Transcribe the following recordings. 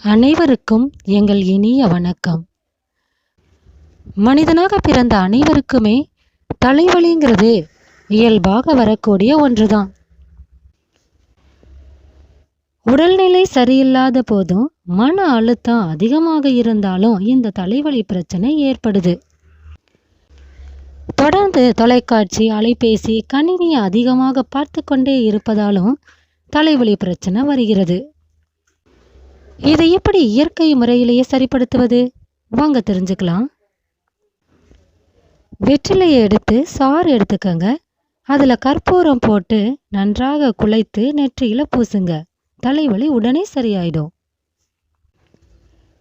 அனைவருக்கும் எங்கள் இனிய வணக்கம். மனிதனாக பிறந்த அனைவருக்குமே தலைவலிங்கிறது இயல்பாக வரக்கூடிய ஒன்றுதான். உடல்நிலை சரியில்லாத போதும் மன அழுத்தம் அதிகமாக இருந்தாலும் இந்த தலைவலி பிரச்சனை ஏற்படுது. தொடர்ந்து தொலைக்காட்சி அலைபேசி கணினியை அதிகமாக பார்த்து கொண்டே இருப்பதாலும் தலைவலி பிரச்சனை வருகிறது. இதை எப்படி இயற்கை முறையிலேயே சரிப்படுத்துவது? வாங்க தெரிஞ்சுக்கலாம். வெற்றிலையை எடுத்து சாறு எடுத்துக்கங்க. அதில் கற்பூரம் போட்டு நன்றாக குலைத்து நெற்றியில் பூசுங்க. தலைவலி உடனே சரியாயிடும்.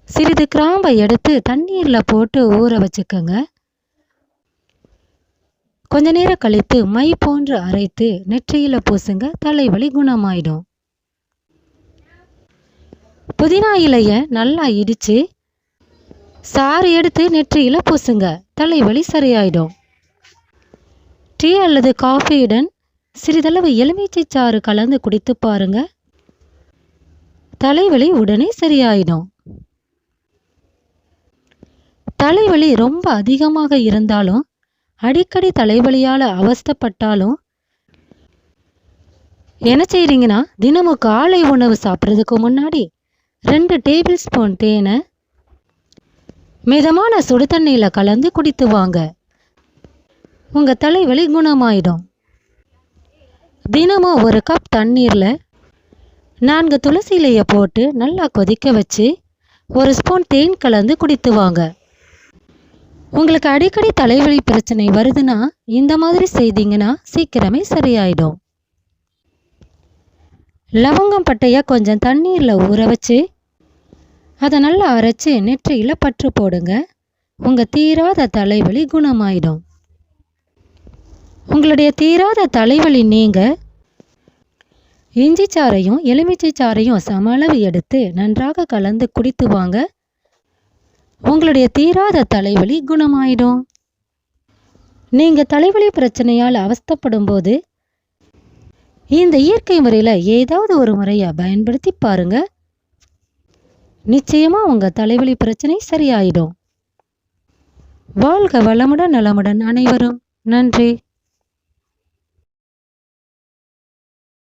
சிறிது கிராம்பை எடுத்து தண்ணீரில் போட்டு ஊற வச்சுக்கோங்க. கொஞ்ச நேரம் கழித்து மை போன்று அரைத்து நெற்றியில் பூசுங்க. தலைவலி குணமாயிடும். புதினா இலைய நல்லா இடித்து சாறு எடுத்து நெற்றியில் பூசுங்க. தலைவலி சரியாயிடும். டீ அல்லது காஃபியுடன் சிறிதளவு எலுமிச்சை சாறு கலந்து குடித்து பாருங்க. தலைவலி உடனே சரியாயிடும். தலைவலி ரொம்ப அதிகமாக இருந்தாலும் அடிக்கடி தலைவலியால் அவஸ்தைப்பட்டாலும் என்ன செய்கிறீங்கன்னா தினமும் காலை உணவு சாப்பிட்றதுக்கு முன்னாடி ரெண்டு டேபிள் ஸ்பூன் தேனை மிதமான சுடு தண்ணியில் கலந்து குடித்து வாங்க. உங்கள் தலைவலி குணமாயிடும். தினமும் ஒரு கப் தண்ணீரில் நான்கு துளசி இலையை போட்டு நல்லா கொதிக்க வச்சு ஒரு ஸ்பூன் தேன் கலந்து குடித்து வாங்க. உங்களுக்கு அடிக்கடி தலைவலி பிரச்சனை வருதுன்னா இந்த மாதிரி செய்தீங்கன்னா சீக்கிரமே சரியாயிடும். லவங்கம் பட்டையை கொஞ்சம் தண்ணீரில் ஊற வச்சு அதை நல்லா அரைச்சி நெற்றியில் பற்று போடுங்க. உங்கள் தீராத தலைவலி குணமாயிடும். உங்களுடைய தீராத தலைவலி நீங்க இஞ்சி சாறையும் எலுமிச்சை சாறையும் சம அளவு எடுத்து நன்றாக கலந்து குடித்து வாங்க. உங்களுடைய தீராத தலைவலி குணமாயிடும். நீங்கள் தலைவலி பிரச்சனையால் அவஸ்தப்படும் போது இந்த இயற்கை முறையில் ஏதாவது ஒரு முறையை பயன்படுத்தி பாருங்க. நிச்சயமாக உங்கள் தலைவலி பிரச்சனை சரியாயிடும். வாழ்க வளமுடன் நலமுடன் அனைவரும். நன்றி.